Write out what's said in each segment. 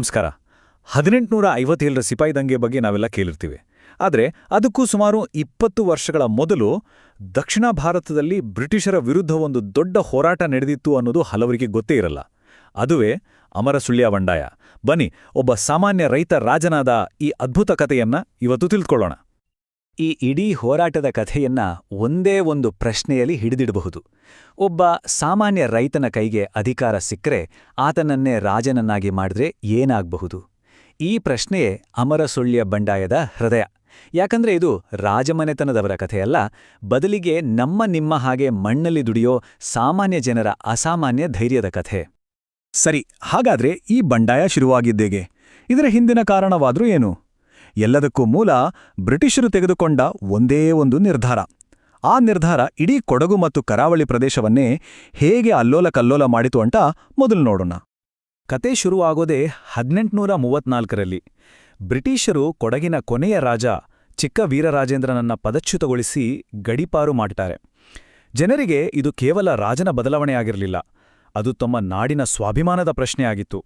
ನಮಸ್ಕಾರ. ಹದಿನೆಂಟುನೂರ ಐವತ್ತೇಳರ ಸಿಪಾಯಿ ದಂಗೆ ಬಗ್ಗೆ ನಾವೆಲ್ಲ ಕೇಳಿರ್ತೀವಿ. ಆದರೆ ಅದಕ್ಕೂ ಸುಮಾರು ಇಪ್ಪತ್ತು ವರ್ಷಗಳ ಮೊದಲು ದಕ್ಷಿಣ ಭಾರತದಲ್ಲಿ ಬ್ರಿಟಿಷರ ವಿರುದ್ಧ ಒಂದು ದೊಡ್ಡ ಹೋರಾಟ ನಡೆದಿತ್ತು ಅನ್ನೋದು ಹಲವರಿಗೆ ಗೊತ್ತೇ ಇರಲ್ಲ. ಅದುವೇ ಅಮರ ಸುಳ್ಯ ಬಂಡಾಯ. ಬನ್ನಿ, ಒಬ್ಬ ಸಾಮಾನ್ಯ ರೈತ ರಾಜನಾದ ಈ ಅದ್ಭುತ ಕಥೆಯನ್ನ ಇವತ್ತು ತಿಳ್ಕೊಳ್ಳೋಣ. ಈ ಇಡೀ ಹೋರಾಟದ ಕಥೆಯನ್ನ ಒಂದೇ ಒಂದು ಪ್ರಶ್ನೆಯಲ್ಲಿ ಹಿಡಿದಿಡಬಹುದು. ಒಬ್ಬ ಸಾಮಾನ್ಯ ರೈತನ ಕೈಗೆ ಅಧಿಕಾರ ಸಿಕ್ಕರೆ ಆತನನ್ನೇ ರಾಜನನ್ನಾಗಿ ಮಾಡಿದ್ರೆ ಏನಾಗಬಹುದು? ಈ ಪ್ರಶ್ನೆಯೇ ಅಮರಸುಳ್ಯ ಬಂಡಾಯದ ಹೃದಯ. ಯಾಕಂದ್ರೆ ಇದು ರಾಜಮನೆತನದವರ ಕಥೆಯಲ್ಲ, ಬದಲಿಗೆ ನಮ್ಮ ನಿಮ್ಮ ಹಾಗೆ ಮಣ್ಣಲ್ಲಿ ದುಡಿಯೋ ಸಾಮಾನ್ಯ ಜನರ ಅಸಾಮಾನ್ಯ ಧೈರ್ಯದ ಕಥೆ. ಸರಿ, ಹಾಗಾದ್ರೆ ಈ ಬಂಡಾಯ ಶುರುವಾಗಿದ್ದೇಗೆ. ಇದರ ಹಿಂದಿನ ಕಾರಣವಾದ್ರೂ ಏನು? ಎಲ್ಲದಕ್ಕೂ ಮೂಲ ಬ್ರಿಟಿಷರು ತೆಗೆದುಕೊಂಡ ಒಂದೇ ಒಂದು ನಿರ್ಧಾರ. ಆ ನಿರ್ಧಾರ ಇಡೀ ಕೊಡಗು ಮತ್ತು ಕರಾವಳಿ ಪ್ರದೇಶವನ್ನೇ ಹೇಗೆ ಅಲ್ಲೋಲ ಕಲ್ಲೋಲ ಮಾಡಿತು ಅಂತ ಮೊದಲು ನೋಡೋಣ. ಕತೆ ಶುರುವಾಗೋದೇ ಹದಿನೆಂಟುನೂರ ಮೂವತ್ನಾಲ್ಕರಲ್ಲಿ ಬ್ರಿಟಿಷರು ಕೊಡಗಿನ ಕೊನೆಯ ರಾಜ, ಚಿಕ್ಕ ವೀರರಾಜೇಂದ್ರನನ್ನ ಪದಚ್ಯುತಗೊಳಿಸಿ ಗಡಿಪಾರು ಮಾಡ್ತಾರೆ ಜನರಿಗೆ ಇದು ಕೇವಲ ರಾಜನ ಬದಲಾವಣೆಯಾಗಿರಲಿಲ್ಲ, ಅದು ತಮ್ಮ ನಾಡಿನ ಸ್ವಾಭಿಮಾನದ ಪ್ರಶ್ನೆಯಾಗಿತ್ತು.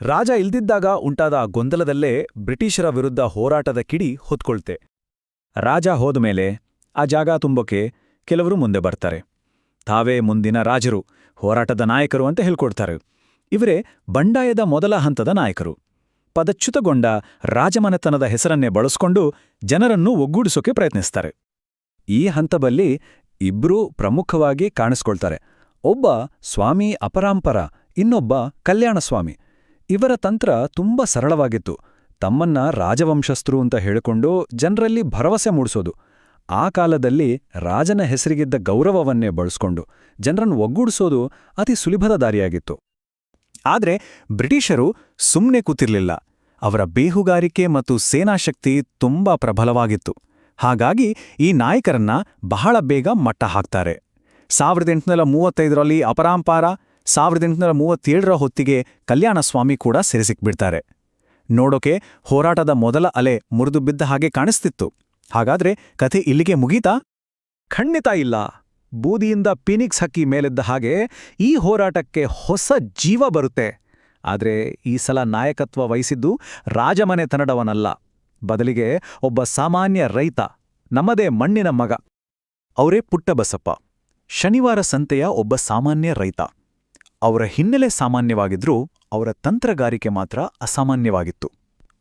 ರಾಜ ಇಲ್ದಿದ್ದಾಗ ಉಂಟಾದ ಗೊಂದಲದಲ್ಲೇ ಬ್ರಿಟಿಷರ ವಿರುದ್ಧ ಹೋರಾಟದ ಕಿಡಿ ಹೊತ್ಕೊಳ್ತೆ. ರಾಜ ಹೋದ್ಮೇಲೆ ಆ ಜಾಗ ತುಂಬೋಕೆ ಕೆಲವರು ಮುಂದೆ ಬರ್ತಾರೆ. ತಾವೇ ಮುಂದಿನ ರಾಜರು, ಹೋರಾಟದ ನಾಯಕರು ಅಂತ ಹೇಳ್ಕೊಡ್ತಾರೆ. ಇವರೇ ಬಂಡಾಯದ ಮೊದಲ ಹಂತದ ನಾಯಕರು. ಪದಚ್ಯುತಗೊಂಡ ರಾಜಮನೆತನದ ಹೆಸರನ್ನೇ ಬಳಸ್ಕೊಂಡು ಜನರನ್ನು ಒಗ್ಗೂಡಿಸೋಕೆ ಪ್ರಯತ್ನಿಸ್ತಾರೆ. ಈ ಹಂತದಲ್ಲಿ ಇಬ್ರೂ ಪ್ರಮುಖವಾಗಿ ಕಾಣಿಸ್ಕೊಳ್ತಾರೆ. ಒಬ್ಬ ಸ್ವಾಮಿ ಅಪರಾಂಪರ, ಇನ್ನೊಬ್ಬ ಕಲ್ಯಾಣಸ್ವಾಮಿ. ಇವರ ತಂತ್ರ ತುಂಬಾ ಸರಳವಾಗಿತ್ತು. ತಮ್ಮನ್ನ ರಾಜವಂಶಸ್ಥರು ಅಂತ ಹೇಳಿಕೊಂಡು ಜನರಲ್ಲಿ ಭರವಸೆ ಮೂಡಿಸೋದು. ಆ ಕಾಲದಲ್ಲಿ ರಾಜನ ಹೆಸರಿಗಿದ್ದ ಗೌರವವನ್ನೇ ಬಳಸ್ಕೊಂಡು ಜನರನ್ನು ಒಗ್ಗೂಡಿಸೋದು ಅತಿ ಸುಲಭದ ದಾರಿಯಾಗಿತ್ತು. ಆದರೆ ಬ್ರಿಟಿಷರು ಸುಮ್ಮನೆ ಕೂತಿರ್ಲಿಲ್ಲ. ಅವರ ಬೇಹುಗಾರಿಕೆ ಮತ್ತು ಸೇನಾಶಕ್ತಿ ತುಂಬಾ ಪ್ರಬಲವಾಗಿತ್ತು. ಹಾಗಾಗಿ ಈ ನಾಯಕರನ್ನ ಬಹಳ ಬೇಗ ಮಟ್ಟ ಹಾಕ್ತಾರೆ. ಸಾವಿರದ ಎಂಟುನೂರ ಮೂವತ್ತೈದರಲ್ಲಿ ಅಪರಾಂಪಾರ ಸಾವಿರದ ಎಂಟುನೂರ ಮೂವತ್ತೇಳರ ಹೊತ್ತಿಗೆ ಕಲ್ಯಾಣಸ್ವಾಮಿ ಕೂಡ ಸೆರೆಸಿಕ್ಬಿಡ್ತಾರೆ. ನೋಡೋಕೆ ಹೋರಾಟದ ಮೊದಲ ಅಲೆ ಮುರಿದು ಬಿದ್ದ ಹಾಗೆ ಕಾಣಿಸ್ತಿತ್ತು. ಹಾಗಾದ್ರೆ ಕಥೆ ಇಲ್ಲಿಗೆ ಮುಗೀತಾ? ಖಂಡಿತ ಇಲ್ಲ. ಬೂದಿಯಿಂದ ಪಿನಿಕ್ಸ್ ಹಕ್ಕಿ ಮೇಲೆದ್ದ ಹಾಗೆ ಈ ಹೋರಾಟಕ್ಕೆ ಹೊಸ ಜೀವ ಬರುತ್ತೆ. ಆದರೆ ಈ ಸಲ ನಾಯಕತ್ವ ವಹಿಸಿದ್ದು ರಾಜಮನೆತನದವನಲ್ಲ ಬದಲಿಗೆ ಒಬ್ಬ ಸಾಮಾನ್ಯ ರೈತ, ನಮ್ಮದೇ ಮಣ್ಣಿನ ಮಗ. ಅವರೇ ಪುಟ್ಟಬಸಪ್ಪ. ಶನಿವಾರ ಸಂತೆಯ ಒಬ್ಬ ಸಾಮಾನ್ಯ ರೈತ. ಅವರ ಹಿನ್ನೆಲೆ ಸಾಮಾನ್ಯವಾಗಿದ್ರೂ ಅವರ ತಂತ್ರಗಾರಿಕೆ ಮಾತ್ರ ಅಸಾಮಾನ್ಯವಾಗಿತ್ತು.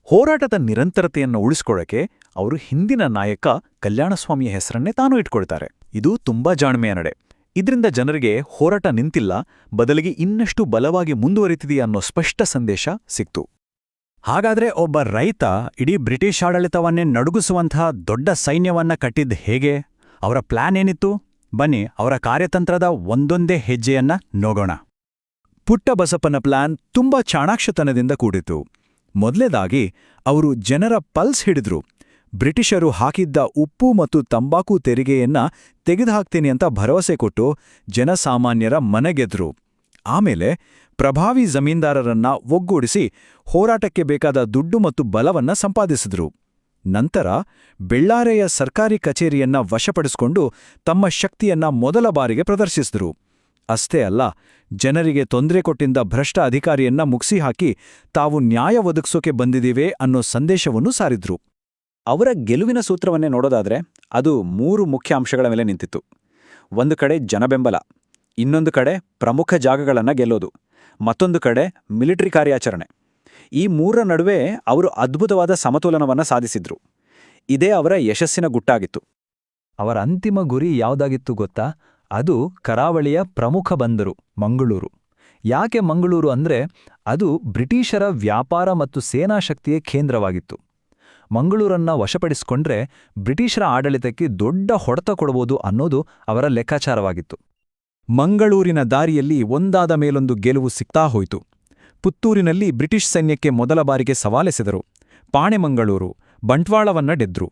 ಹೋರಾಟದ ನಿರಂತರತೆಯನ್ನು ಉಳಿಸ್ಕೊಳ್ಳೋಕೆ ಅವರು ಹಿಂದಿನ ನಾಯಕ ಕಲ್ಯಾಣಸ್ವಾಮಿಯ ಹೆಸರನ್ನೇ ತಾನು ಇಟ್ಕೊಳ್ತಾರೆ. ಇದು ತುಂಬಾ ಜಾಣ್ಮೆಯ ನಡೆ. ಇದರಿಂದ ಜನರಿಗೆ ಹೋರಾಟ ನಿಂತಿಲ್ಲ, ಬದಲಿಗೆ ಇನ್ನಷ್ಟು ಬಲವಾಗಿ ಮುಂದುವರಿತಿದೆಯಾ ಅನ್ನೋ ಸ್ಪಷ್ಟ ಸಂದೇಶ ಸಿಕ್ತು. ಹಾಗಾದ್ರೆ ಒಬ್ಬ ರೈತ ಇಡೀ ಬ್ರಿಟಿಷ್ ಆಡಳಿತವನ್ನೇ ನಡುಗಿಸುವಂತಹ ದೊಡ್ಡ ಸೈನ್ಯವನ್ನ ಕಟ್ಟಿದ್ದ ಹೇಗೆ? ಅವರ ಪ್ಲಾನ್ ಏನಿತ್ತು? ಬನ್ನಿ, ಅವರ ಕಾರ್ಯತಂತ್ರದ ಒಂದೊಂದೇ ಹೆಜ್ಜೆಯನ್ನ ನೋಗೋಣ ಪುಟ್ಟ ಬಸಪ್ಪನ ಪ್ಲಾನ್ ತುಂಬಾ ಚಾಣಾಕ್ಷತನದಿಂದ ಕೂಡಿತು ಮೊದಲೇದಾಗಿ ಅವರು ಜನರ ಪಲ್ಸ್ ಹಿಡಿದ್ರು. ಬ್ರಿಟಿಷರು ಹಾಕಿದ್ದ ಉಪ್ಪು ಮತ್ತು ತಂಬಾಕು ತೆರಿಗೆಯನ್ನ ತೆಗೆದುಹಾಕ್ತೀನಿ ಅಂತ ಭರವಸೆ ಕೊಟ್ಟು ಜನಸಾಮಾನ್ಯರ ಮನೆಗೆದ್ರು. ಆಮೇಲೆ ಪ್ರಭಾವಿ ಜಮೀನ್ದಾರರನ್ನ ಒಗ್ಗೂಡಿಸಿ ಹೋರಾಟಕ್ಕೆ ಬೇಕಾದ ದುಡ್ಡು ಮತ್ತು ಬಲವನ್ನ ಸಂಪಾದಿಸಿದ್ರು. ನಂತರ ಬೆಳ್ಳಾರೆಯ ಸರ್ಕಾರಿ ಕಚೇರಿಯನ್ನ ವಶಪಡಿಸಿಕೊಂಡು ತಮ್ಮ ಶಕ್ತಿಯನ್ನ ಮೊದಲ ಬಾರಿಗೆ ಪ್ರದರ್ಶಿಸಿದ್ರು. ಅಷ್ಟೇ ಅಲ್ಲ, ಜನರಿಗೆ ತೊಂದರೆ ಕೊಟ್ಟಿದ್ದ ಭ್ರಷ್ಟ ಅಧಿಕಾರಿಯನ್ನ ಮುಗಿಸಿ ಹಾಕಿ ತಾವು ನ್ಯಾಯ ಒದಗಿಸೋಕೆ ಬಂದಿದ್ದೀವೆ ಅನ್ನೋ ಸಂದೇಶವನ್ನು ಸಾರಿದ್ರು. ಅವರ ಗೆಲುವಿನ ಸೂತ್ರವನ್ನೇ ನೋಡೋದಾದ್ರೆ ಅದು ಮೂರು ಮುಖ್ಯ ಅಂಶಗಳ ಮೇಲೆ ನಿಂತಿತ್ತು. ಒಂದು ಕಡೆ ಜನಬೆಂಬಲ, ಇನ್ನೊಂದು ಕಡೆ ಪ್ರಮುಖ ಜಾಗಗಳನ್ನ ಗೆಲ್ಲೋದು, ಮತ್ತೊಂದು ಕಡೆ ಮಿಲಿಟರಿ ಕಾರ್ಯಾಚರಣೆ. ಈ ಮೂರರ ನಡುವೆ ಅವರು ಅದ್ಭುತವಾದ ಸಮತೋಲನವನ್ನ ಸಾಧಿಸಿದ್ರು. ಇದೇ ಅವರ ಯಶಸ್ಸಿನ ಗುಟ್ಟಾಗಿತ್ತು. ಅವರ ಅಂತಿಮ ಗುರಿ ಯಾವುದಾಗಿತ್ತು ಗೊತ್ತಾ? ಅದು ಕರಾವಳಿಯ ಪ್ರಮುಖ ಬಂದರು, ಮಂಗಳೂರು. ಯಾಕೆ ಮಂಗಳೂರು ಅಂದ್ರೆ ಅದು ಬ್ರಿಟಿಷರ ವ್ಯಾಪಾರ ಮತ್ತು ಸೇನಾ ಶಕ್ತಿಯ ಕೇಂದ್ರವಾಗಿತ್ತು. ಮಂಗಳೂರನ್ನ ವಶಪಡಿಸಿಕೊಂಡ್ರೆ ಬ್ರಿಟಿಷರ ಆಡಳಿತಕ್ಕೆ ದೊಡ್ಡ ಹೊಡೆತ ಕೊಡಬಹುದು ಅನ್ನೋದು ಅವರ ಲೆಕ್ಕಾಚಾರವಾಗಿತ್ತು. ಮಂಗಳೂರಿನ ದಾರಿಯಲ್ಲಿ ಒಂದಾದ ಮೇಲೊಂದು ಗೆಲುವು ಸಿಗ್ತಾ ಹೋಯಿತು. ಪುತ್ತೂರಿನಲ್ಲಿ ಬ್ರಿಟಿಷ್ ಸೈನ್ಯಕ್ಕೆ ಮೊದಲ ಬಾರಿಗೆ ಸವಾಲೆಸೆದರು ಪಾಣೆಮಂಗಳೂರು, ಬಂಟ್ವಾಳವನ್ನ ಡೆದ್ರು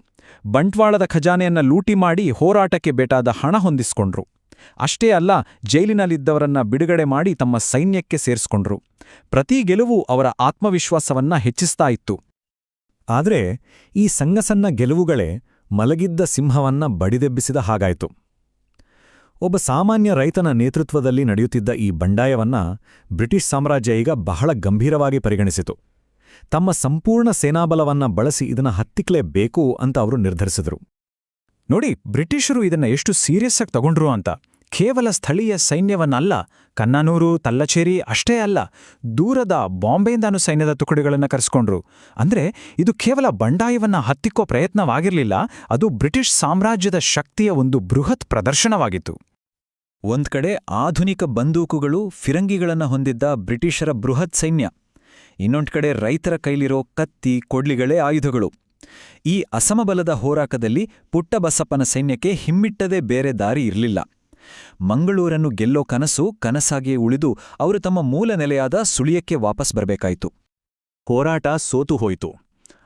ಬಂಟ್ವಾಳದ ಖಜಾನೆಯನ್ನ ಲೂಟಿ ಮಾಡಿ ಹೋರಾಟಕ್ಕೆ ಬೇಟಾದ ಹಣ ಹೊಂದಿಸ್ಕೊಂಡ್ರು. ಅಷ್ಟೇ ಅಲ್ಲ, ಜೈಲಿನಲ್ಲಿದ್ದವರನ್ನ ಬಿಡುಗಡೆ ಮಾಡಿ ತಮ್ಮ ಸೈನ್ಯಕ್ಕೆ ಸೇರಿಸ್ಕೊಂಡ್ರು. ಪ್ರತಿ ಗೆಲುವು ಅವರ ಆತ್ಮವಿಶ್ವಾಸವನ್ನ ಹೆಚ್ಚಿಸ್ತಾ ಇತ್ತು. ಆದರೆ, ಈ ಸಂಗಸನ್ನ ಗೆಲುವುಗಳೇ ಮಲಗಿದ್ದ ಸಿಂಹವನ್ನ ಬಡಿದೆಬ್ಬಿಸಿದ ಹಾಗಾಯಿತು. ಒಬ್ಬ ಸಾಮಾನ್ಯ ರೈತನ ನೇತೃತ್ವದಲ್ಲಿ ನಡೆಯುತ್ತಿದ್ದ ಈ ಬಂಡಾಯವನ್ನ ಬ್ರಿಟಿಷ್ ಸಾಮ್ರಾಜ್ಯ ಈಗ ಬಹಳ ಗಂಭೀರವಾಗಿ ಪರಿಗಣಿಸಿತು. ತಮ್ಮ ಸಂಪೂರ್ಣ ಸೇನಾಬಲವನ್ನ ಬಳಸಿ ಇದನ್ನ ಹತ್ತಿಕ್ಲೇಬೇಕು ಅಂತ ಅವರು ನಿರ್ಧರಿಸಿದರು. ನೋಡಿ, ಬ್ರಿಟಿಷರು ಇದನ್ನ ಎಷ್ಟು ಸೀರಿಯಸ್ ಆಗಿ ತಗೊಂಡ್ರು ಅಂತ. ಕೇವಲ ಸ್ಥಳೀಯ ಸೈನ್ಯವನ್ನಲ್ಲ, ಕನ್ನನೂರು, ತಲ್ಲಚೇರಿ ಅಷ್ಟೇ ಅಲ್ಲ, ದೂರದ ಬಾಂಬೆಯಿಂದಾನು ಸೈನ್ಯದ ತುಕಡಿಗಳನ್ನು ಕರೆಸ್ಕೊಂಡ್ರು. ಅಂದ್ರೆ ಇದು ಕೇವಲ ಬಂಡಾಯವನ್ನ ಹತ್ತಿಕ್ಕೋ ಪ್ರಯತ್ನವಾಗಿರಲಿಲ್ಲ, ಅದು ಬ್ರಿಟಿಷ್ ಸಾಮ್ರಾಜ್ಯದ ಶಕ್ತಿಯ ಒಂದು ಬೃಹತ್ ಪ್ರದರ್ಶನವಾಗಿತ್ತು. ಒಂದ್ ಕಡೆ ಆಧುನಿಕ ಬಂದೂಕುಗಳು ಫಿರಂಗಿಗಳನ್ನು ಹೊಂದಿದ್ದ ಬ್ರಿಟಿಷರ ಬೃಹತ್ ಸೈನ್ಯ ಇನ್ನೊಂದ್ಕಡೆ ರೈತರ ಕೈಲಿರೋ ಕತ್ತಿ ಕೊಡ್ಲಿಗಳೇ ಆಯುಧಗಳು. ಈ ಅಸಮಬಲದ ಹೋರಾಟದಲ್ಲಿ ಪುಟ್ಟಬಸಪ್ಪನ ಸೈನ್ಯಕ್ಕೆ ಹಿಮ್ಮಿಟ್ಟದೇ ಬೇರೆ ದಾರಿ ಇರಲಿಲ್ಲ. ಮಂಗಳೂರನ್ನು ಗೆಲ್ಲೋ ಕನಸು ಕನಸಾಗಿಯೇ ಉಳಿದು ಅವರು ತಮ್ಮ ಮೂಲ ನೆಲೆಯಾದ ಸುಳಿಯಕ್ಕೆ ವಾಪಸ್ ಬರಬೇಕಾಯಿತು. ಹೋರಾಟ ಸೋತು ಹೋಯಿತು.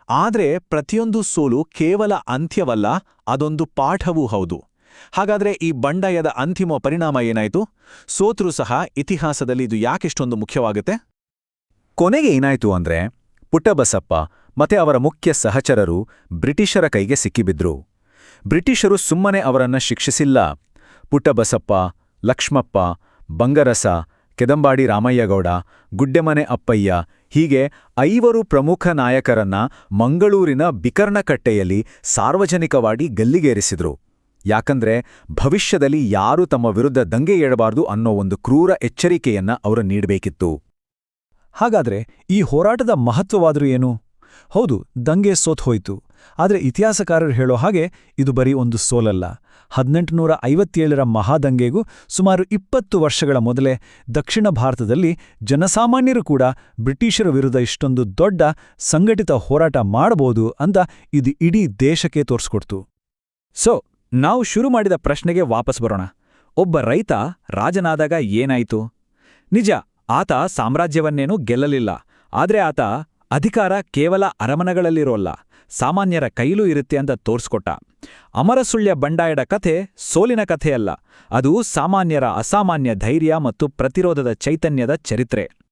ಆದರೆ ಪ್ರತಿಯೊಂದು ಸೋಲು ಕೇವಲ ಅಂತ್ಯವಲ್ಲ, ಅದೊಂದು ಪಾಠವೂ ಹೌದು. ಹಾಗಾದ್ರೆ ಈ ಬಂಡಾಯದ ಅಂತಿಮ ಪರಿಣಾಮ ಏನಾಯಿತು? ಸೋತ್ರೂ ಸಹ ಇತಿಹಾಸದಲ್ಲಿ ಇದು ಯಾಕೆಷ್ಟೊಂದು ಮುಖ್ಯವಾಗುತ್ತೆ? ಕೊನೆಗೆ ಏನಾಯ್ತು ಅಂದ್ರೆ ಪುಟ್ಟಬಸಪ್ಪ ಮತ್ತೆ ಅವರ ಮುಖ್ಯ ಸಹಚರರು ಬ್ರಿಟಿಷರ ಕೈಗೆ ಸಿಕ್ಕಿಬಿದ್ರು. ಬ್ರಿಟಿಷರು ಸುಮ್ಮನೆ ಅವರನ್ನ ಶಿಕ್ಷಿಸಿಲ್ಲ. ಪುಟ್ಟಬಸಪ್ಪ, ಲಕ್ಷ್ಮಪ್ಪ, ಬಂಗರಸ, ಕೆದಂಬಾಡಿ ರಾಮಯ್ಯಗೌಡ, ಗುಡ್ಡೆಮನೆ ಅಪ್ಪಯ್ಯ ಹೀಗೆ ಐವರು ಪ್ರಮುಖ ನಾಯಕರನ್ನ ಮಂಗಳೂರಿನ ಬಿಕರ್ಣಕಟ್ಟೆಯಲ್ಲಿ ಸಾರ್ವಜನಿಕವಾಗಿ ಗಲ್ಲಿಗೇರಿಸಿದ್ರು. ಯಾಕಂದ್ರೆ ಭವಿಷ್ಯದಲ್ಲಿ ಯಾರು ತಮ್ಮ ವಿರುದ್ಧ ದಂಗೆ ಏಳಬಾರದು ಅನ್ನೋ ಒಂದು ಕ್ರೂರ ಎಚ್ಚರಿಕೆಯನ್ನ ಅವರು ನೀಡಬೇಕಿತ್ತು. ಹಾಗಾದ್ರೆ ಈ ಹೋರಾಟದ ಮಹತ್ವವಾದರೂ ಏನು? ಹೌದು, ದಂಗೆ ಸೋತ್ ಹೋಯ್ತು ಆದರೆ ಇತಿಹಾಸಕಾರರು ಹೇಳೋ ಹಾಗೆ ಇದು ಬರೀ ಒಂದು ಸೋಲಲ್ಲ. ಹದಿನೆಂಟುನೂರ ಐವತ್ತೇಳರ ಮಹಾದಂಗೆಗೂ ಸುಮಾರು ಇಪ್ಪತ್ತು ವರ್ಷಗಳ ಮೊದಲೇ ದಕ್ಷಿಣ ಭಾರತದಲ್ಲಿ ಜನಸಾಮಾನ್ಯರು ಕೂಡ ಬ್ರಿಟಿಷರ ವಿರುದ್ಧ ಇಷ್ಟೊಂದು ದೊಡ್ಡ ಸಂಘಟಿತ ಹೋರಾಟ ಮಾಡಬಹುದು ಅಂತ ಇದು ಇಡೀ ದೇಶಕ್ಕೆ ತೋರಿಸ್ಕೊಡ್ತು. ಸೊ ನಾವು ಶುರು ಮಾಡಿದ ಪ್ರಶ್ನೆಗೆ ವಾಪಸ್ ಬರೋಣ. ಒಬ್ಬ ರೈತ ರಾಜನಾದಾಗ ಏನಾಯಿತು? ನಿಜ, ಆತ ಸಾಮ್ರಾಜ್ಯವನ್ನೇನೂ ಗೆಲ್ಲಲಿಲ್ಲ. ಆದರೆ ಆತ ಅಧಿಕಾರ ಕೇವಲ ಅರಮನೆಗಳಲ್ಲಿರೋಲ್ಲ. ಸಾಮಾನ್ಯರ ಕೈಲೂ ಇರುತ್ತೆ ಅಂತ ತೋರ್ಸ್ಕೊಟ್ಟ. ಅಮರಸುಳ್ಯ ಬಂಡಾಯದ ಕಥೆ ಸೋಲಿನ ಕಥೆಯಲ್ಲ. ಅದು ಸಾಮಾನ್ಯರ ಅಸಾಮಾನ್ಯ ಧೈರ್ಯ ಮತ್ತು ಪ್ರತಿರೋಧದ ಚೈತನ್ಯದ ಚರಿತ್ರೆ.